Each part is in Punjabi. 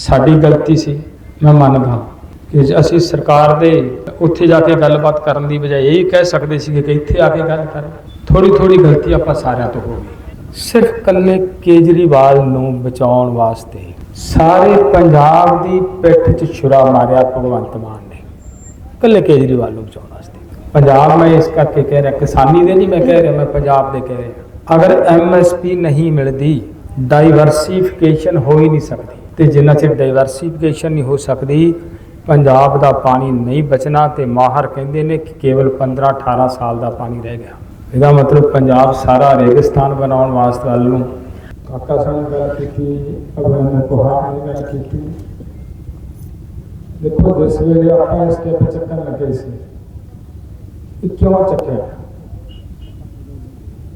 ਸਾਡੀ ਗਲਤੀ ਸੀ, ਮੈਂ ਮੰਨਦਾ ਕਿ ਜੇ ਅਸੀਂ ਸਰਕਾਰ ਦੇ ਉੱਥੇ ਜਾ ਕੇ ਗੱਲਬਾਤ ਕਰਨ ਦੀ ਬਜਾਏ ਇਹ ਕਹਿ ਸਕਦੇ ਸੀ ਕਿ ਇੱਥੇ ਆ ਕੇ ਗੱਲ ਕਰ ਥੋੜੀ ਥੋੜੀ ਗਲਤੀ ਆਪਾਂ ਸਾਰਿਆਂ ਤੋਂ ਹੋ ਗਈ। ਸਿਰਫ ਕੱਲੇ ਕੇਜਰੀਵਾਲ ਨੂੰ ਬਚਾਉਣ ਵਾਸਤੇ ਸਾਰੇ ਪੰਜਾਬ ਦੀ ਪਿੱਠ 'ਚ ਛੁਰਾ ਮਾਰਿਆ ਭਗਵੰਤ ਮਾਨ ਨੇ। ਕੱਲੇ ਕੇਜਰੀਵਾਲ ਨੂੰ ਬਚਾਉਣ ਵਾਸਤੇ। ਪੰਜਾਬ ਮੈਂ ਇਸ ਕਰਕੇ ਕਹਿ ਰਿਹਾ, ਕਿਸਾਨੀ ਦੇ ਨਹੀਂ ਮੈਂ ਕਹਿ ਰਿਹਾ, ਮੈਂ ਪੰਜਾਬ ਦੇ ਕਹਿ ਰਿਹਾ। ਅਗਰ ਐਮਐਸਪੀ ਨਹੀਂ ਮਿਲਦੀ ਡਾਈਵਰਸੀਫਿਕੇਸ਼ਨ ਹੋ ਹੀ ਨਹੀਂ ਸਕਦੀ। ਤੇ ਜਿੰਨਾ ਚਿਰ ਡਾਈਵਰਸੀਫਿਕੇਸ਼ਨ ਨਹੀਂ ਹੋ ਸਕਦੀ, ਪੰਜਾਬ ਦਾ ਪਾਣੀ ਨਹੀਂ ਬਚਣਾ ਤੇ ਮਾਹਰ ਕਹਿੰਦੇ ਨੇ ਕਿ ਕੇਵਲ 15 18 ਸਾਲ ਦਾ ਪਾਣੀ ਰਹਿ ਗਿਆ। ਇਹਦਾ ਮਤਲਬ ਪੰਜਾਬ ਸਾਰਾ ਰੇਗਿਸਤਾਨ ਬਣਾਉਣ ਵਾਸਤੇ ਵੱਲ ਨੂੰ। ਕਾਕਾ ਸਿੰਘ ਗੱਲ ਕੀਤੀ ਅਗਲੇ ਕੋਹਾਰ ਨੇ ਗੱਲ ਕੀਤੀ। ਦੇਖੋ, ਜਿਸ ਵੇਲੇ ਆਪਾਂ ਇਸ ਤੇ ਚੱਕਣ ਲੱਗੇ ਸੀ, ਇਹ ਕਿਉਂ ਚੱਕਿਆ?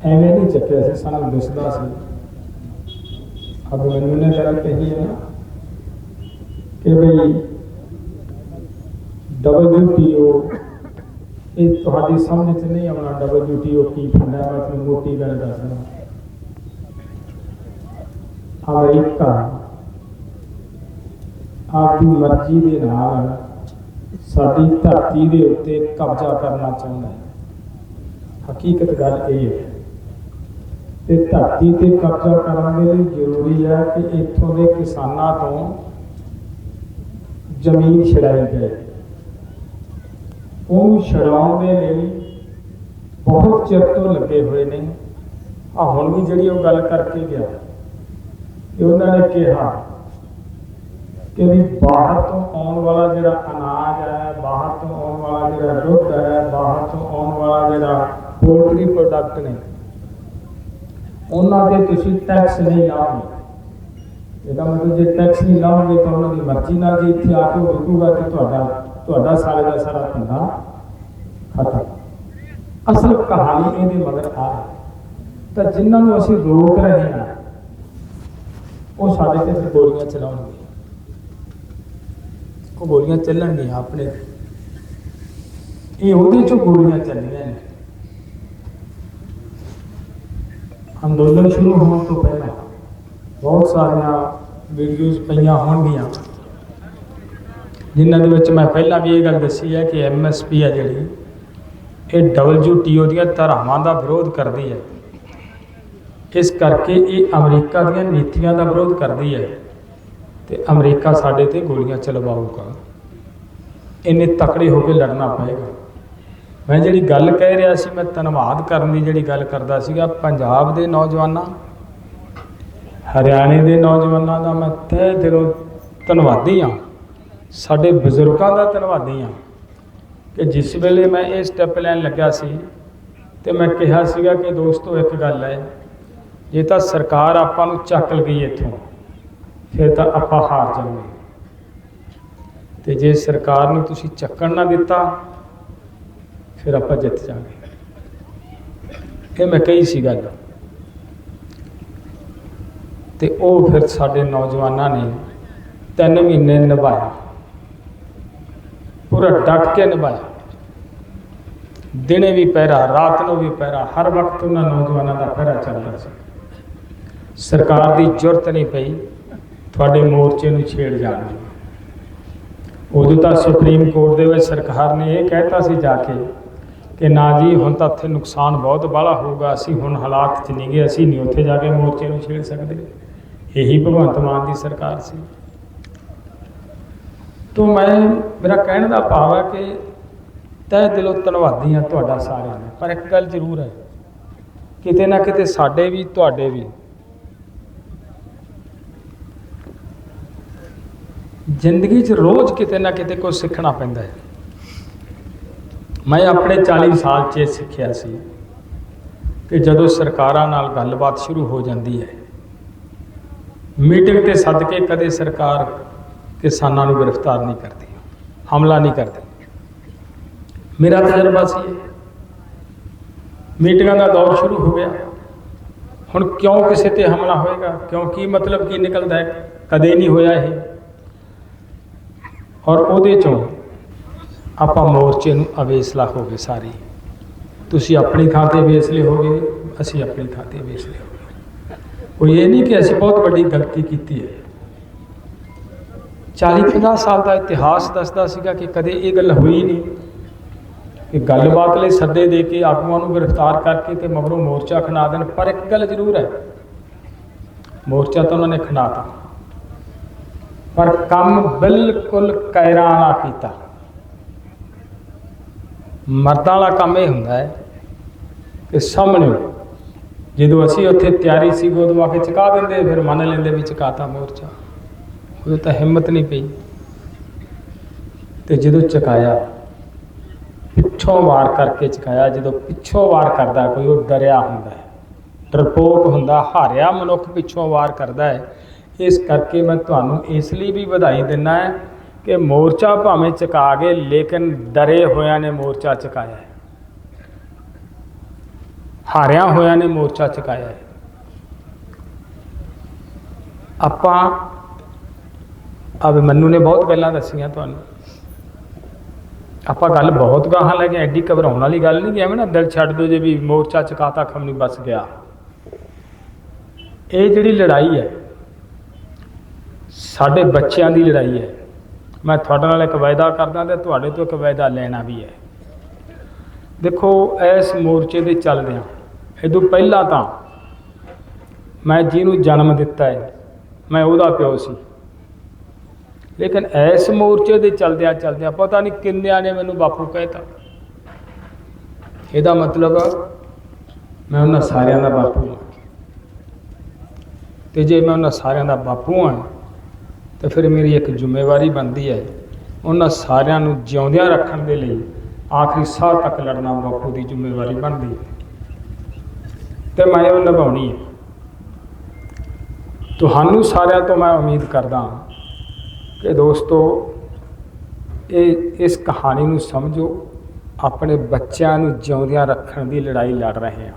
ਐਵੇਂ ਨਹੀਂ ਚੱਕਿਆ ਸੀ, ਸਾਨੂੰ ਦਿਸਦਾ ਸੀ। ਅਬ ਮੈਨੂੰ ਨੇ ਗੱਲ ਕਹੀ ਹੈ ਨਾ ਕਿ ਭਈ ਇਹ ਤੁਹਾਡੀ ਸਮਝ 'ਚ ਨਹੀਂ ਆਉਣਾ WTO ਕੀ ਹੁੰਦਾ ਮੈਂ ਤੁਹਾਨੂੰ ਮੋਟੀ ਗੱਲ ਦੱਸਦਾ। ਅਮਰੀਕਾ ਆਪਦੀ ਮਰਜ਼ੀ ਦੇ ਨਾਲ ਸਾਡੀ ਧਰਤੀ ਦੇ ਉੱਤੇ ਕਬਜ਼ਾ ਕਰਨਾ ਚਾਹੁੰਦਾ ਹੈ। ਹਕੀਕਤ ਗੱਲ ਇਹ ਹੈ। ਤੇ ਧਰਤੀ ਤੇ ਕਬਜ਼ਾ ਕਰਨ ਦੇ ਲਈ ਜ਼ਰੂਰੀ ਹੈ ਕਿ ਇੱਥੋਂ ਦੇ ਕਿਸਾਨਾਂ ਤੋਂ ਜ਼ਮੀਨ ਛੜਾਈ ਜਾਏ। ਉਹ ਛਡਾਉਣ ਦੇ ਲਈ ਬਹੁਤ ਚਿਰ ਤੋਂ ਲੱਗੇ ਹੋਏ ਨੇ। ਆ ਹੁਣ ਵੀ ਜਿਹੜੀ ਉਹ ਗੱਲ ਕਰਕੇ ਗਿਆ ਕਿ ਉਹਨਾਂ ਨੇ ਕਿਹਾ ਕਿ ਵੀ ਬਾਹਰ ਤੋਂ ਆਉਣ ਵਾਲਾ ਜਿਹੜਾ ਅਨਾਜ ਹੈ, ਬਾਹਰ ਤੋਂ ਆਉਣ ਵਾਲਾ ਜਿਹੜਾ ਦੁੱਧ ਹੈ, ਬਾਹਰ ਤੋਂ ਆਉਣ ਵਾਲਾ ਜਿਹੜਾ ਪੋਲਟਰੀ ਪ੍ਰੋਡਕਟ ਨੇ ਉਹਨਾਂ ਤੇ ਤੁਸੀਂ ਟੈਕਸ ਨਹੀਂ ਲਾਓਗੇ। ਇਹਦਾ ਮਤਲਬ ਜੇ ਟੈਕਸ ਨਹੀਂ ਲਾਓਗੇ ਤਾਂ ਉਹਨਾਂ ਦੀ ਮਰਜ਼ੀ ਨਾਲ ਜੇ ਇੱਥੇ ਆ ਕੇ ਵਿਕੂਗਾ ਤੇ ਤੁਹਾਡਾ ਤੁਹਾਡਾ ਸਾਰੇ ਦਾ ਸਾਰਾ ਧੰਦਾ ਖਤਮ। ਅਸਲ ਕਹਾਣੀ ਇਹਦੇ ਮਗਰ ਆ। ਤਾਂ ਜਿਨ੍ਹਾਂ ਨੂੰ ਅਸੀਂ ਰੋਕ ਰਹੇ ਹਾਂ, ਉਹ ਸਾਡੇ ਤੇ ਗੋਲੀਆਂ ਚਲਾਉਣਗੇ। ਉਹ ਗੋਲੀਆਂ ਚੱਲਣਗੀਆਂ ਆਪਣੇ ਇਹ ਉਹਦੇ ਚੋਂ ਗੋਲੀਆਂ ਚੱਲੀਆਂ ਨੇ। ਅੰਦੋਲਨ ਸ਼ੁਰੂ ਹੋਣ ਤੋਂ ਪਹਿਲਾਂ ਬਹੁਤ ਸਾਰੀਆਂ ਵੀਡੀਓਜ਼ ਪਈਆਂ ਹੋਣਗੀਆਂ। ਜਿਨ੍ਹਾਂ ਦੇ ਵਿੱਚ ਮੈਂ ਪਹਿਲਾਂ ਵੀ ਇਹ ਗੱਲ ਦੱਸੀ ਹੈ ਕਿ ਐਮਐਸਪੀ ਹੈ ਜਿਹੜੀ, ਇਹ WTO ਦੀਆਂ ਧਾਰਾਵਾਂ ਦਾ ਵਿਰੋਧ ਕਰਦੀ ਹੈ। ਇਸ ਕਰਕੇ ਇਹ ਅਮਰੀਕਾ ਦੀਆਂ ਨੀਤੀਆਂ ਦਾ ਵਿਰੋਧ ਕਰਦੀ ਹੈ ਤੇ ਅਮਰੀਕਾ ਸਾਡੇ ਤੇ ਗੋਲੀਆਂ ਚਲਵਾਊਗਾ ਇੰਨੇ ਤਕੜੇ ਹੋ ਕੇ ਲੜਨਾ ਪਏਗਾ। ਮੈਂ ਜਿਹੜੀ ਗੱਲ ਕਹਿ ਰਿਹਾ ਸੀ, ਮੈਂ ਧੰਨਵਾਦ ਕਰਨ ਦੀ ਜਿਹੜੀ ਗੱਲ ਕਰਦਾ ਸੀਗਾ, ਪੰਜਾਬ ਦੇ ਨੌਜਵਾਨਾਂ, ਹਰਿਆਣੇ ਦੇ ਨੌਜਵਾਨਾਂ ਦਾ ਮੈਂ ਤਹਿ ਦਿਲੋਂ ਧੰਨਵਾਦੀ ਹਾਂ। ਸਾਡੇ ਬਜ਼ੁਰਗਾਂ ਦਾ ਧੰਨਵਾਦੀ ਹਾਂ ਕਿ ਜਿਸ ਵੇਲੇ ਮੈਂ ਇਹ ਸਟੈਪ ਲੈਣ ਲੱਗਾ ਸੀ ਤੇ ਮੈਂ ਕਿਹਾ ਸੀਗਾ ਕਿ ਦੋਸਤੋ, ਇੱਕ ਗੱਲ ਹੈ, ਜੇ ਤਾਂ ਸਰਕਾਰ ਆਪਾਂ ਨੂੰ ਚੱਕ ਲਗਈ ਇੱਥੋਂ, ਫਿਰ ਤਾਂ ਆਪਾਂ ਹਾਰ ਜਾਵਾਂਗੇ। ਤੇ ਜੇ ਸਰਕਾਰ ਨੂੰ ਤੁਸੀਂ ਚੱਕਣ ਨਾ ਦਿੱਤਾ ਫਿਰ ਆਪਾਂ ਜਿੱਤ ਜਾਵਾਂਗੇ। ਇਹ ਮੈਂ ਕਹੀ ਸੀ ਗੱਲ। ਤੇ ਉਹ ਫਿਰ ਸਾਡੇ ਨੌਜਵਾਨਾਂ ਨੇ ਤਿੰਨ ਮਹੀਨੇ ਨਿਭਾਇਆ ਪੂਰਾ ਡਟ ਕੇ ਨਿਭਾਇਆ ਦਿਨੇ ਵੀ ਪਹਿਰਾ, ਰਾਤ ਨੂੰ ਵੀ ਪਹਿਰਾ, ਹਰ ਵਕਤ ਉਹਨਾਂ ਨੌਜਵਾਨਾਂ ਦਾ ਪਹਿਰਾ ਚੱਲਦਾ ਸੀ। ਸਰਕਾਰ ਦੀ ਜ਼ਰੂਰਤ ਨਹੀਂ ਪਈ ਤੁਹਾਡੇ ਮੋਰਚੇ ਨੂੰ ਛੇੜ ਜਾਣ ਦੀ। ਉਦੋਂ ਤਾਂ ਸੁਪਰੀਮ ਕੋਰਟ ਦੇ ਵਿੱਚ ਸਰਕਾਰ ਨੇ ਇਹ ਕਹਿਤਾ ਸੀ ਜਾ ਕੇ ਕਿ ਨਾ ਜੀ, ਹੁਣ ਤਾਂ ਉੱਥੇ ਨੁਕਸਾਨ ਬਹੁਤ ਬਾਹਲਾ ਹੋਊਗਾ। ਅਸੀਂ ਹੁਣ ਹਾਲਾਤ 'ਚ ਨਹੀਂ ਗਏ, ਅਸੀਂ ਨਹੀਂ ਉੱਥੇ ਜਾ ਕੇ ਮੋਰਚੇ ਨੂੰ ਛੇੜ ਸਕਦੇ। ਇਹੀ ਭਗਵੰਤ ਮਾਨ ਦੀ ਸਰਕਾਰ ਸੀ। ਤੋਂ ਮੈਂ, ਮੇਰਾ ਕਹਿਣ ਦਾ ਭਾਵ ਹੈ ਕਿ ਤਹਿ ਦਿਲੋਂ ਧੰਨਵਾਦੀ ਹਾਂ ਤੁਹਾਡਾ ਸਾਰਿਆਂ ਦਾ। ਪਰ ਇੱਕ ਗੱਲ ਜ਼ਰੂਰ ਹੈ, ਕਿਤੇ ਨਾ ਕਿਤੇ ਸਾਡੇ ਵੀ, ਤੁਹਾਡੇ ਵੀ। ਜ਼ਿੰਦਗੀ 'ਚ ਰੋਜ਼ ਕਿਤੇ ਨਾ ਕਿਤੇ ਕੁਝ ਸਿੱਖਣਾ ਪੈਂਦਾ ਹੈ। ਮੈਂ ਆਪਣੇ 40 ਸਾਲ 'ਚ ਇਹ ਸਿੱਖਿਆ ਸੀ ਕਿ ਜਦੋਂ ਸਰਕਾਰਾਂ ਨਾਲ ਗੱਲਬਾਤ ਸ਼ੁਰੂ ਹੋ ਜਾਂਦੀ ਹੈ, ਮੀਟਿੰਗ ਤੇ ਸੱਦ ਕੇ ਕਦੇ ਸਰਕਾਰ ਕਿਸਾਨਾਂ ਨੂੰ ਗ੍ਰਿਫਤਾਰ ਨਹੀਂ ਕਰਦੀ, ਹਮਲਾ ਨਹੀਂ ਕਰਦੀ। ਮੇਰਾ ਤਜਰਬਾ ਸੀ ਮੀਟਿੰਗਾਂ ਦਾ ਦੌਰ ਸ਼ੁਰੂ ਹੋ ਗਿਆ। ਹੁਣ ਕਿਉਂ ਕਿਸੇ ਤੇ ਹਮਲਾ ਹੋਏਗਾ? ਕਿਉਂ ਕੀ ਮਤਲਬ ਕੀ ਨਿਕਲਦਾ ਹੈ? ਕਦੇ ਨਹੀਂ ਹੋਇਆ ਇਹ। ਔਰ ਉਹਦੇ ਚੋਂ ਆਪਾਂ ਮੋਰਚੇ ਨੂੰ ਅਵੇਸਲਾ ਹੋ ਗਏ ਸਾਰੇ। ਤੁਸੀਂ ਆਪਣੀ ਥਾਂ ਤੇ ਵੇਸਲੇ ਹੋ ਗਏ ਅਸੀਂ ਆਪਣੀ ਥਾਂ ਤੇ ਵੇਸਲੇ ਹੋ ਗਏ। ਕੋਈ ਇਹ ਨਹੀਂ ਕਿ ਅਸੀਂ ਬਹੁਤ ਵੱਡੀ ਗਲਤੀ ਕੀਤੀ ਹੈ। 40-50 ਸਾਲ ਦਾ ਇਤਿਹਾਸ ਦੱਸਦਾ ਸੀਗਾ ਕਿ ਕਦੇ ਇਹ ਗੱਲ ਹੋਈ ਨਹੀਂ ਕਿ ਗੱਲਬਾਤ ਲਈ ਸੱਦੇ ਦੇ ਕੇ ਆਗੂਆਂ ਨੂੰ ਗ੍ਰਿਫਤਾਰ ਕਰਕੇ ਤੇ ਮਗਰੋਂ ਮੋਰਚਾ ਖਣਾ ਦੇਣ, ਪਰ ਇੱਕ ਗੱਲ ਜ਼ਰੂਰ ਹੈ, ਮੋਰਚਾ ਤਾਂ ਉਹਨਾਂ ਨੇ ਖਣਾਤਾ ਪਰ ਕੰਮ ਬਿਲਕੁਲ ਕਾਇਰਾਨਾ ਕੀਤਾ। ਮਰਦਾਂ ਵਾਲਾ ਕੰਮ ਇਹ ਹੁੰਦਾ ਹੈ ਕਿ ਸਾਹਮਣੇ ਜਦੋਂ ਅਸੀਂ ਉੱਥੇ ਤਿਆਰੀ ਸੀ ਉਦੋਂ ਆ ਕੇ ਚੁਕਾ ਦਿੰਦੇ, ਫਿਰ ਮੰਨ ਲੈਂਦੇ ਵੀ ਚੁਕਾਤਾ ਮੋਰਚਾ। ਉਦੋਂ ਤਾਂ ਹਿੰਮਤ ਨਹੀਂ ਪਈ। ਤੇ ਜਦੋਂ ਚਕਾਇਆ, ਪਿੱਛੋਂ ਵਾਰ ਕਰਕੇ ਚੁਕਾਇਆ, ਜਦੋਂ ਪਿੱਛੋਂ ਵਾਰ ਕਰਦਾ, ਕੋਈ ਉਹ ਡਰਿਆ ਹੁੰਦਾ ਹੈ। ਡਰਪੋਕ ਹੁੰਦਾ, ਹਾਰਿਆ ਮਨੁੱਖ ਪਿੱਛੋਂ ਵਾਰ ਕਰਦਾ ਹੈ। ਇਸ ਕਰਕੇ ਮੈਂ ਤੁਹਾਨੂੰ ਇਸ ਲਈ ਵੀ ਵਧਾਈ ਦਿੰਦਾ ਹੈ ਕਿ ਮੋਰਚਾ ਭਾਵੇਂ ਚੁਕਾ ਗਏ, ਲੇਕਿਨ ਡਰੇ ਹੋਇਆਂ ਨੇ ਮੋਰਚਾ ਚੁਕਾਇਆ ਹੈ। ਹਾਰਿਆ ਹੋਇਆਂ ਨੇ ਮੋਰਚਾ ਚੁਕਾਇਆ ਹੈ। ਆਪਾਂ ਅਬ ਮੰਨੂ ਨੇ ਬਹੁਤ ਗੱਲਾਂ ਦੱਸੀਆਂ ਤੁਹਾਨੂੰ। ਆਪਾਂ ਗੱਲ ਬਹੁਤ ਗਾਹਾਂ ਲੈ ਗਏ ਐਡੀ ਘਬਰਾਉਣ ਵਾਲੀ ਗੱਲ ਨਹੀਂ ਕਿ ਐਵੇਂ ਨਾ ਦਿਲ ਛੱਡ ਦਿਓ ਜੇ ਵੀ ਮੋਰਚਾ ਚੁਕਾਤਾ ਖਮ ਨਹੀਂ ਬਸ ਗਿਆ। ਇਹ ਜਿਹੜੀ ਲੜਾਈ ਹੈ, ਸਾਡੇ ਬੱਚਿਆਂ ਦੀ ਲੜਾਈ ਹੈ। ਮੈਂ ਤੁਹਾਡੇ ਨਾਲ ਇੱਕ ਵਾਅਦਾ ਕਰਦਾ ਤੇ ਤੁਹਾਡੇ ਤੋਂ ਇੱਕ ਵਾਅਦਾ ਲੈਣਾ ਵੀ ਹੈ। ਦੇਖੋ, ਇਸ ਮੋਰਚੇ ਦੇ ਚੱਲਦਿਆਂ ਇਹ ਤੋਂ ਪਹਿਲਾਂ ਤਾਂ ਮੈਂ ਜਿਹਨੂੰ ਜਨਮ ਦਿੱਤਾ ਹੈ, ਮੈਂ ਉਹਦਾ ਪਿਓ ਸੀ। ਲੇਕਿਨ ਇਸ ਮੋਰਚੇ ਦੇ ਚਲਦਿਆਂ ਚਲਦਿਆਂ ਪਤਾ ਨਹੀਂ ਕਿੰਨਿਆਂ ਨੇ ਮੈਨੂੰ ਬਾਪੂ ਕਹਿਤਾ। ਇਹਦਾ ਮਤਲਬ ਮੈਂ ਉਹਨਾਂ ਸਾਰਿਆਂ ਦਾ ਬਾਪੂ ਹਾਂ। ਤੇ ਜੇ ਮੈਂ ਉਹਨਾਂ ਸਾਰਿਆਂ ਦਾ ਬਾਪੂ ਹਾਂ ਤਾਂ ਫਿਰ ਮੇਰੀ ਇੱਕ ਜ਼ਿੰਮੇਵਾਰੀ ਬਣਦੀ ਹੈ ਉਹਨਾਂ ਸਾਰਿਆਂ ਨੂੰ ਜਿਉਂਦਿਆਂ ਰੱਖਣ ਦੇ ਲਈ ਆਖਰੀ ਸਾਹ ਤੱਕ ਲੜਨਾ ਬਾਪੂ ਦੀ ਜ਼ਿੰਮੇਵਾਰੀ ਬਣਦੀ ਹੈ। ਤੇ ਮੈਂ ਉਹ ਨਿਭਾਉਣੀ ਹੈ। ਤੁਹਾਨੂੰ ਸਾਰਿਆਂ ਤੋਂ ਮੈਂ ਉਮੀਦ ਕਰਦਾ ਹਾਂ ਕਿ ਦੋਸਤੋ, ਇਹ, ਇਸ ਕਹਾਣੀ ਨੂੰ ਸਮਝੋ, ਆਪਣੇ ਬੱਚਿਆਂ ਨੂੰ ਜਿਉਂਦਿਆਂ ਰੱਖਣ ਦੀ ਲੜਾਈ ਲੜ ਰਹੇ ਹਾਂ।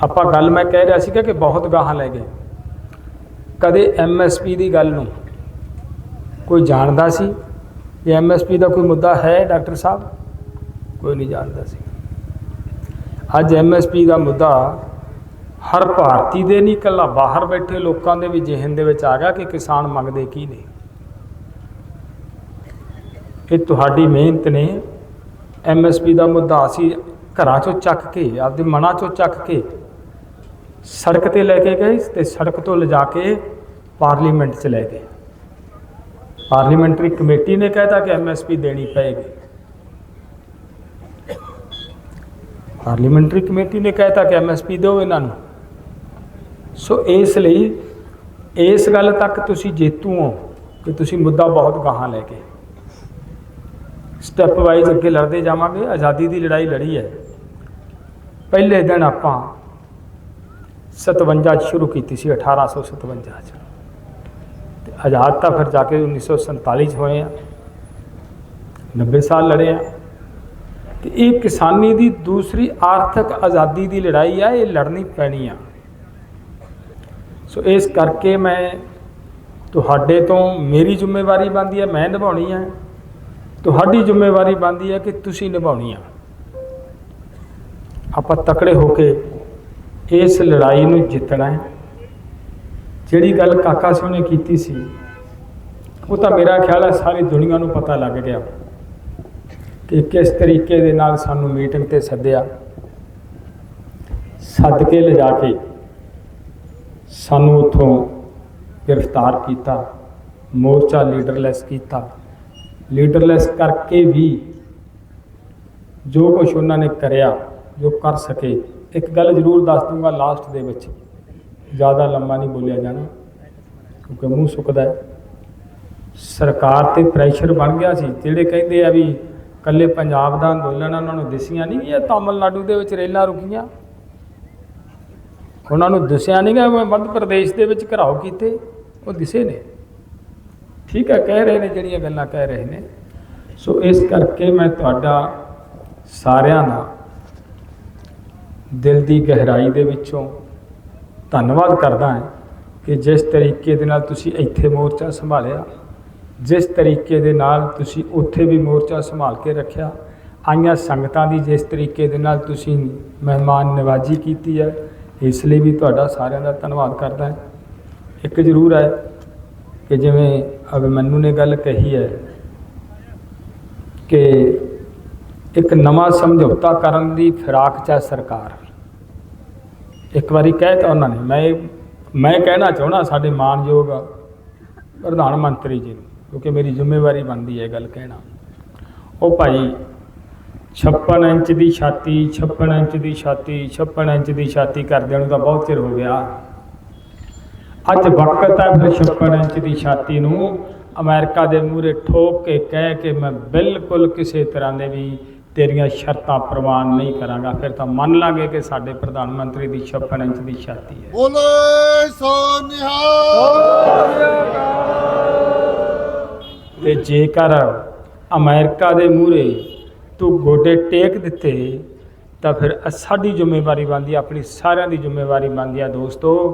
ਆਪਾਂ ਗੱਲ ਮੈਂ ਕਹਿ ਰਿਹਾ ਸੀਗਾ ਕਿ ਬਹੁਤ ਗਾਹਾਂ ਲੈ ਗਏ। ਕਦੇ ਐਮਐਸਪੀ ਦੀ ਗੱਲ ਨੂੰ ਕੋਈ ਜਾਣਦਾ ਸੀ? ਕਿ ਐਮਐਸਪੀ ਦਾ ਕੋਈ ਮੁੱਦਾ ਹੈ ਡਾਕਟਰ ਸਾਹਿਬ? ਕੋਈ ਨਹੀਂ ਜਾਣਦਾ ਸੀ। ਅੱਜ ਐਮਐਸਪੀ ਦਾ ਮੁੱਦਾ ਹਰ ਭਾਰਤੀ ਦੇ ਨਹੀਂ, ਇਕੱਲਾ ਬਾਹਰ ਬੈਠੇ ਲੋਕਾਂ ਦੇ ਵੀ ਜ਼ਿਹਨ ਦੇ ਵਿੱਚ ਆ ਗਿਆ ਕਿ ਕਿਸਾਨ ਮੰਗਦੇ ਕੀ ਨੇ। ਇਹ ਤੁਹਾਡੀ ਮਿਹਨਤ ਨੇ। ਐਮਐਸਪੀ ਦਾ ਮੁੱਦਾ ਅਸੀਂ ਘਰਾਂ ਚੋਂ ਚੱਕ ਕੇ, ਆਪਦੇ ਮਨਾਂ ਚੋਂ ਚੱਕ ਕੇ ਸੜਕ ਤੇ ਲੈ ਕੇ ਗਏ ਤੇ ਸੜਕ ਤੋਂ ਲਿਜਾ ਕੇ ਪਾਰਲੀਮੈਂਟ 'ਚ ਲੈ ਗਏ। ਪਾਰਲੀਮੈਂਟਰੀ ਕਮੇਟੀ ਨੇ ਕਹਿਤਾ ਕਿ ਐਮਐਸਪੀ ਦੇਣੀ ਪਏਗੀ। ਪਾਰਲੀਮੈਂਟਰੀ ਕਮੇਟੀ ਨੇ ਕਹਿਤਾ ਕਿ ਐਮਐਸਪੀ ਦਿਓ ਇਹਨਾਂ ਨੂੰ। ਸੋ ਇਸ ਲਈ ਇਸ ਗੱਲ ਤੱਕ ਤੁਸੀਂ ਜੇਤੂ ਹੋ ਕਿ ਤੁਸੀਂ ਮੁੱਦਾ ਬਹੁਤ ਗਾਹਾਂ ਲੈ ਕੇ। ਸਟੈਪ ਵਾਈਜ਼ ਅੱਗੇ ਲੜਦੇ ਜਾਵਾਂਗੇ, ਆਜ਼ਾਦੀ ਦੀ ਲੜਾਈ ਲੜੀ ਹੈ। ਪਹਿਲੇ ਦਿਨ ਆਪਾਂ 57 'ਚ ਸ਼ੁਰੂ ਕੀਤੀ ਸੀ 1857 ਚ। ਤੇ ਆਜ਼ਾਦ ਤਾਂ ਫਿਰ ਜਾ ਕੇ 1947 ਚ ਹੋਏ ਆ 90 ਸਾਲ ਲੜੇ ਆ। ਤੇ ਇਹ ਕਿਸਾਨੀ ਦੀ ਦੂਸਰੀ ਆਰਥਿਕ ਆਜ਼ਾਦੀ ਦੀ ਲੜਾਈ ਆ, ਇਹ ਲੜਨੀ ਪੈਣੀ ਆ। ਸੋ ਇਸ ਕਰਕੇ ਮੈਂ ਤੁਹਾਡੇ ਤੋਂ ਮੇਰੀ ਜ਼ਿੰਮੇਵਾਰੀ ਬਣਦੀ ਹੈ ਮੈਂ ਨਿਭਾਉਣੀ ਹੈ ਤੁਹਾਡੀ ਜ਼ਿੰਮੇਵਾਰੀ ਬਣਦੀ ਹੈ ਕਿ ਤੁਸੀਂ ਨਿਭਾਉਣੀ ਆ। ਆਪਾਂ ਤਕੜੇ ਹੋ ਕੇ ਇਸ ਲੜਾਈ ਨੂੰ ਜਿੱਤਣਾ ਹੈ। ਜਿਹੜੀ ਗੱਲ ਕਾਕਾ ਸਿੰਘ ਨੇ ਕੀਤੀ ਸੀ। ਉਹ ਤਾਂ ਮੇਰਾ ਖਿਆਲ ਹੈ ਸਾਰੀ ਦੁਨੀਆ ਨੂੰ ਪਤਾ ਲੱਗ ਗਿਆ ਕਿ ਕਿਸ ਤਰੀਕੇ ਦੇ ਨਾਲ ਸਾਨੂੰ ਮੀਟਿੰਗ ਤੇ ਸੱਦਿਆ। ਸੱਦ ਕੇ ਲਿਜਾ ਕੇ ਸਾਨੂੰ ਉਥੋਂ ਗ੍ਰਿਫਤਾਰ ਕੀਤਾ, ਮੋਰਚਾ ਲੀਡਰਲੈਸ ਕੀਤਾ। ਲੀਡਰਲੈਸ ਕਰਕੇ ਵੀ ਜੋ ਕੁਝ ਉਹਨਾਂ ਨੇ ਕਰਿਆ, ਜੋ ਕਰ ਸਕੇ ਇੱਕ ਗੱਲ ਜ਼ਰੂਰ ਦੱਸ ਦੂੰਗਾ ਲਾਸਟ ਦੇ ਵਿੱਚ। ਜ਼ਿਆਦਾ ਲੰਮਾ ਨਹੀਂ ਬੋਲਿਆ ਜਾਣਾ, ਕਿਉਂਕਿ ਮੂੰਹ ਸੁੱਕਦਾ ਹੈ। ਸਰਕਾਰ ਤੇ ਪ੍ਰੈਸ਼ਰ ਬਣ ਗਿਆ ਸੀ, ਜਿਹੜੇ ਕਹਿੰਦੇ ਆ ਵੀ ਕੱਲੇ ਪੰਜਾਬ ਦਾ ਅੰਦੋਲਨ ਉਹਨਾਂ ਨੂੰ ਦਿਸੀਆਂ ਨਹੀਂ ਇਹ ਤਾਮਿਲਨਾਡੂ ਦੇ ਵਿੱਚ ਰੇਲਾਂ ਰੁਕੀਆਂ। ਉਹਨਾਂ ਨੂੰ ਦਿਸਿਆ ਨਹੀਂ ਕਿ ਮੱਧ ਪ੍ਰਦੇਸ਼ ਦੇ ਵਿੱਚ ਘਰਾਓ ਕੀਤੇ, ਉਹ ਦਿਸੇ ਨੇ। ਠੀਕ ਹੈ, ਕਹਿ ਰਹੇ ਨੇ ਜਿਹੜੀਆਂ ਗੱਲਾਂ ਕਹਿ ਰਹੇ ਨੇ। ਸੋ ਇਸ ਕਰਕੇ ਮੈਂ ਤੁਹਾਡਾ ਸਾਰਿਆਂ ਦਾ ਦਿਲ ਦੀ ਗਹਿਰਾਈ ਦੇ ਵਿੱਚੋਂ ਧੰਨਵਾਦ ਕਰਦਾ ਹਾਂ ਕਿ ਜਿਸ ਤਰੀਕੇ ਦੇ ਨਾਲ ਤੁਸੀਂ ਇੱਥੇ ਮੋਰਚਾ ਸੰਭਾਲਿਆ, ਜਿਸ ਤਰੀਕੇ ਦੇ ਨਾਲ ਤੁਸੀਂ ਉੱਥੇ ਵੀ ਮੋਰਚਾ ਸੰਭਾਲ ਕੇ ਰੱਖਿਆ, ਆਈਆਂ ਸੰਗਤਾਂ ਦੀ ਜਿਸ ਤਰੀਕੇ ਦੇ ਨਾਲ ਤੁਸੀਂ ਮਹਿਮਾਨ ਨਿਵਾਜ਼ੀ ਕੀਤੀ ਹੈ, ਇਸ ਲਈ ਵੀ ਤੁਹਾਡਾ ਸਾਰਿਆਂ ਦਾ ਧੰਨਵਾਦ ਕਰਦਾ ਹਾਂ। ਇੱਕ ਜ਼ਰੂਰ ਹੈ ਕਿ ਜਿਵੇਂ ਅਭਿਮਨੂ ਨੇ ਗੱਲ ਕਹੀ ਹੈ ਕਿ ਇੱਕ ਨਵਾਂ ਸਮਝੌਤਾ ਕਰਨ ਦੀ ਫਿਰਾਕ 'ਚ ਹੈ ਸਰਕਾਰ। ਇੱਕ ਵਾਰੀ ਕਹਿ ਤਾ ਉਹਨਾਂ ਨੇ, ਮੈਂ ਮੈਂ ਕਹਿਣਾ ਚਾਹਣਾ ਸਾਡੇ ਮਾਨਯੋਗ ਪ੍ਰਧਾਨ ਮੰਤਰੀ ਜੀ ਨੂੰ, ਕਿਉਂਕਿ ਮੇਰੀ ਜ਼ਿੰਮੇਵਾਰੀ ਬਣਦੀ ਹੈ ਇਹ ਗੱਲ ਕਹਿਣਾ। ਉਹ ਭਾਈ 56 ਇੰਚ ਦੀ ਛਾਤੀ 56 ਇੰਚ ਦੀ ਛਾਤੀ 56 ਇੰਚ ਦੀ ਛਾਤੀ ਕਰਦਿਆਂ ਨੂੰ ਤਾਂ ਬਹੁਤ ਚਿਰ ਹੋ ਗਿਆ। ਅੱਜ ਵਕਤ ਹੈ ਫਿਰ 56 ਇੰਚ ਦੀ ਛਾਤੀ ਨੂੰ। ਅਮਰੀਕਾ ਦੇ ਮੂਹਰੇ ਠੋਕ ਕੇ ਕਹਿ ਕੇ ਮੈਂ ਬਿਲਕੁਲ ਕਿਸੇ ਤਰ੍ਹਾਂ ਦੇ ਵੀ ਤੇਰੀਆਂ ਸ਼ਰਤਾਂ ਪ੍ਰਵਾਨ ਨਹੀਂ ਕਰਾਂਗਾ। ਫਿਰ ਤਾਂ ਮੰਨ ਲਾਂਗੇ ਕਿ ਸਾਡੇ ਪ੍ਰਧਾਨ ਮੰਤਰੀ ਦੀ 56 ਇੰਚ ਦੀ ਛਾਤੀ ਹੈ। ਬੋਲੇ ਸੋ ਨਿਹਾਲ। ਤੇ ਜੇਕਰ ਅਮਰੀਕਾ ਦੇ ਮੂਹਰੇ ਤੂੰ ਗੋਡੇ ਟੇਕ ਦਿੱਤੇ ਤਾਂ ਫਿਰ ਸਾਡੀ ਜ਼ਿੰਮੇਵਾਰੀ ਬਣਦੀ ਆਪਣੀ ਸਾਰਿਆਂ ਦੀ ਜ਼ਿੰਮੇਵਾਰੀ ਬਣਦੀ ਹੈ ਦੋਸਤੋ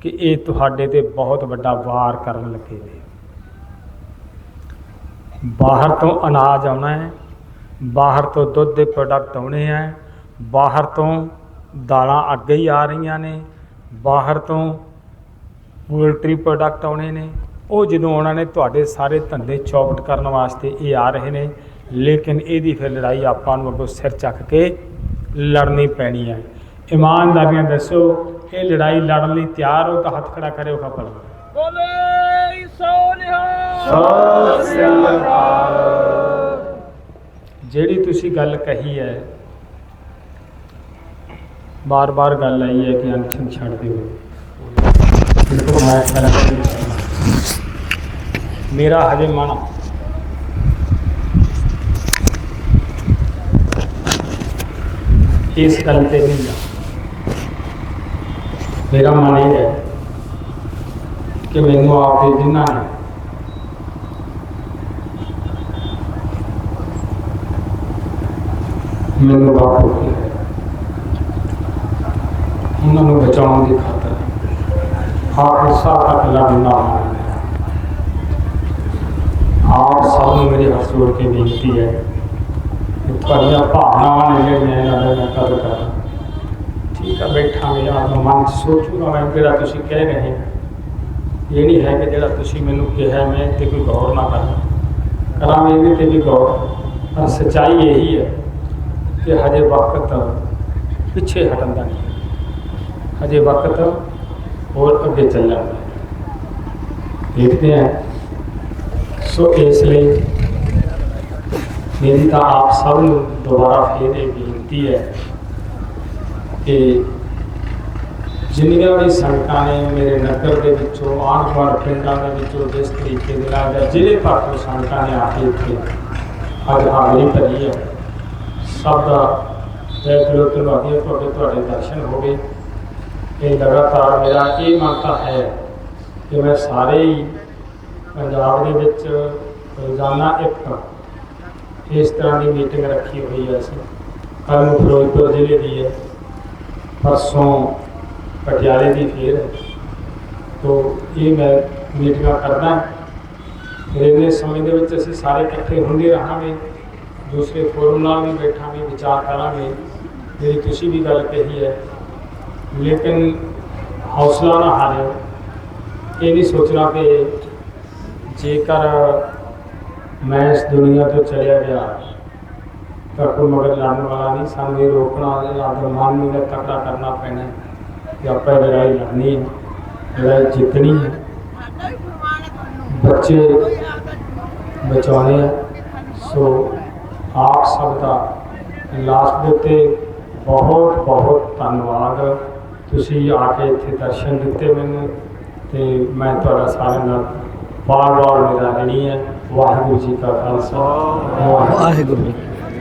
ਕਿ ਇਹ ਤੁਹਾਡੇ ਤੇ ਬਹੁਤ ਵੱਡਾ ਵਾਰ ਕਰਨ ਲੱਗੇ ਨੇ। ਬਾਹਰ ਤੋਂ ਅਨਾਜ ਆਉਣਾ ਹੈ। ਬਾਹਰ ਤੋਂ ਦੁੱਧ ਦੇ ਪ੍ਰੋਡਕਟ ਆਉਣੇ ਹੈ ਬਾਹਰ ਤੋਂ ਦਾਲਾਂ ਅੱਗੇ ਹੀ ਆ ਰਹੀਆਂ ਨੇ ਬਾਹਰ ਤੋਂ ਪੋਲਟਰੀ ਪ੍ਰੋਡਕਟ ਆਉਣੇ ਨੇ। ਉਹ ਜਦੋਂ ਉਹਨਾਂ ਨੇ ਤੁਹਾਡੇ ਸਾਰੇ ਧੰਦੇ ਚੌਪਟ ਕਰਨ ਵਾਸਤੇ ਇਹ ਆ ਰਹੇ ਨੇ ਲੇਕਿਨ ਇਹਦੀ ਫਿਰ ਲੜਾਈ ਆਪਾਂ ਨੂੰ ਅੱਗੋਂ ਸਿਰ ਚੱਕ ਕੇ ਲੜਨੀ ਪੈਣੀ ਹੈ। ਇਮਾਨਦਾਰੀਆਂ ਦੱਸੋ ਇਹ ਲੜਾਈ ਲੜਨ ਲਈ ਤਿਆਰ ਹੋ ਤਾਂ ਹੱਥ ਖੜਾ ਕਰਿਓ ਖਪਲ ਬੋਲੇ ਸੋ ਨਿਹਾਲ। ਸਤਿ ਸ੍ਰੀ ਅਕਾਲ। ਜਿਹੜੀ ਤੁਸੀਂ ਗੱਲ ਕਹੀ ਹੈ, ਬਾਰ-ਬਾਰ ਗੱਲ ਆਈ ਹੈ ਕਿ ਅਨਸ਼ਨ ਛੱਡ ਦਿਓ। ਬਿਲਕੁਲ ਮੈਂ ਖੜਾ ਮੇਰਾ ਹਜੇ ਮਨ ਇਸ ਗੱਲ ਤੇ ਨਹੀਂ ਜਾ ਮੇਰਾ ਮਨ ਇਹ ਹੈ ਕਿ ਮੈਨੂੰ ਆਪ ਦੇ ਜਿਨ੍ਹਾਂ ਨੇ ਮੈਨੂੰ ਬਾਪੂ ਕੀ ਉਹਨਾਂ ਨੂੰ ਬਚਾਉਣ ਦੀ ਖਾਤਰ ਆਪ ਸਾਹ ਤੱਕ ਲੜਨਾ ਹੈ ਆਪ ਸਭ ਨੂੰ ਮੇਰੇ ਹੱਥ ਜੋੜ ਕੇ ਬੇਨਤੀ ਹੈ ਕਿ ਤੁਹਾਡੀਆਂ ਭਾਵਨਾਵਾਂ ਨੇ ਜਿਹੜੀਆਂ ਇਹਨਾਂ ਦਾ ਮੈਂ ਕਦਰ ਕਰਾਂ ਠੀਕ ਆ ਬੈਠਾਂਗੇ ਆਪਣਾ ਮਨ 'ਚ ਸੋਚੂਗਾ ਮੈਂ ਜਿਹੜਾ ਤੁਸੀਂ ਕਹਿ ਰਹੇ ਹੋ ਇਹ ਨਹੀਂ ਹੈ ਕਿ ਜਿਹੜਾ ਤੁਸੀਂ ਮੈਨੂੰ ਕਿਹਾ ਮੈਂ ਤੇ ਕੋਈ ਗੌਰ ਨਾ ਕਰਾਂ ਕਰਾਂਗੇ ਇਹਦੇ ਤੇ ਵੀ ਗੌਰ ਪਰ ਸੱਚਾਈ ਇਹੀ ਹੈ ਕਿ ਹਜੇ ਵਕਤ ਪਿੱਛੇ ਹਟਣ ਦਾ ਨਹੀਂ ਹੈ। ਹਜੇ ਵਕਤ ਹੋਰ ਅੱਗੇ ਚੱਲਣਾ ਹੈ ਦੇਖਦੇ ਹਾਂ ਸੋ ਇਸ ਲਈ ਮੇਰੀ ਤਾਂ ਆਪ ਸਭ ਨੂੰ ਦੁਬਾਰਾ ਫੇਰ ਇਹ ਬੇਨਤੀ ਹੈ ਕਿ ਜਿੰਨੀਆਂ ਵੀ ਸੰਗਤਾਂ ਨੇ ਮੇਰੇ ਨਗਰ ਦੇ ਵਿੱਚੋਂ ਆਂਢ-ਗੁਆਂਢ ਪਿੰਡਾਂ ਦੇ ਵਿੱਚੋਂ ਜਿਸ ਤਰੀਕੇ ਦੇ ਨਾਲ ਜਾਂ ਜ਼ਿਲ੍ਹੇ ਭਰ ਤੋਂ ਸੰਗਤਾਂ ਨੇ ਆ ਕੇ ਇੱਥੇ ਅੱਜ ਹਾਜ਼ਰੀ ਭਰੀ ਹੈ ਸਭ ਦਾ ਜੈ ਦਿਲੋਂ ਧੰਨਵਾਦੀ ਹਾਂ ਤੁਹਾਡੇ ਤੁਹਾਡੇ ਦਰਸ਼ਨ ਹੋ ਗਏ। ਇਹ ਲਗਾਤਾਰ ਮੇਰਾ ਇਹ ਮੰਨਤਾ ਹੈ ਕਿ ਮੈਂ ਸਾਰੇ ਹੀ ਪੰਜਾਬ ਦੇ ਵਿੱਚ ਰੋਜ਼ਾਨਾ ਇੱਕ ਇਸ ਤਰ੍ਹਾਂ ਦੀ ਮੀਟਿੰਗ ਰੱਖੀ ਹੋਈ ਹੈ ਅਸੀਂ। ਕੱਲ੍ਹ ਨੂੰ ਫਿਰੋਜ਼ਪੁਰ ਜ਼ਿਲ੍ਹੇ ਦੀ ਹੈ, ਪਰਸੋਂ ਪਟਿਆਲੇ ਦੀ ਫੇਰ ਹੈ। ਤੋ ਇਹ ਮੈਂ ਮੀਟਿੰਗਾਂ ਕਰਦਾ। ਰਹਿੰਦੇ ਸਮੇਂ ਦੇ ਵਿੱਚ ਅਸੀਂ ਸਾਰੇ ਇਕੱਠੇ ਹੁੰਦੇ ਰਹਾਂਗੇ। ਦੂਸਰੇ ਫੋਰਮ ਨਾਲ ਵੀ ਬੈਠਾਂਗੇ ਵਿਚਾਰ ਕਰਾਂਗੇ, ਜਿਹੜੀ ਤੁਸੀਂ ਵੀ ਗੱਲ ਕਹੀ ਹੈ। ਲੇਕਿਨ ਹੌਸਲਾ ਨਾ ਹਾਰਿਓ ਇਹ ਨਹੀਂ ਸੋਚਣਾ ਕਿ ਜੇਕਰ ਮੈਂ ਇਸ ਦੁਨੀਆ ਤੋਂ ਚਲਿਆ ਗਿਆ, ਤਾਂ ਕੋਈ ਮਗਰ ਲੜਨ ਵਾਲਾ ਨਹੀਂ। ਸਾਨੂੰ ਇਹ ਰੋਕਣਾ ਜਾਂ ਮਨ ਨੂੰ ਤਕੜਾ ਕਰਨਾ ਪੈਣਾ ਕਿ ਆਪਾਂ ਲੜਾਈ ਲੜਨੀ ਹੈ, ਲੜਾਈ ਜਿੱਤਣੀ ਹੈ। ਬੱਚੇ ਬਚਾਉਣੇ ਆ। ਸੋ ਆਪ ਸਭ ਦਾ ਲਾਸਟ ਦੇ ਉੱਤੇ ਬਹੁਤ ਬਹੁਤ ਧੰਨਵਾਦ। ਤੁਸੀਂ ਆ ਕੇ ਇੱਥੇ ਦਰਸ਼ਨ ਦਿੱਤੇ ਮੈਨੂੰ ਤੇ ਮੈਂ ਤੁਹਾਡਾ ਸਾਰਿਆਂ ਨਾਲ ਬਾਰ ਬਾਰ ਮੇਰਾ ਰਣੀ ਹੈ। ਵਾਹਿਗੁਰੂ ਜੀ ਕਾ ਖਾਲਸਾ। ਵਾਹਿਗੁਰੂ ਵਾਹਿਗੁਰੂ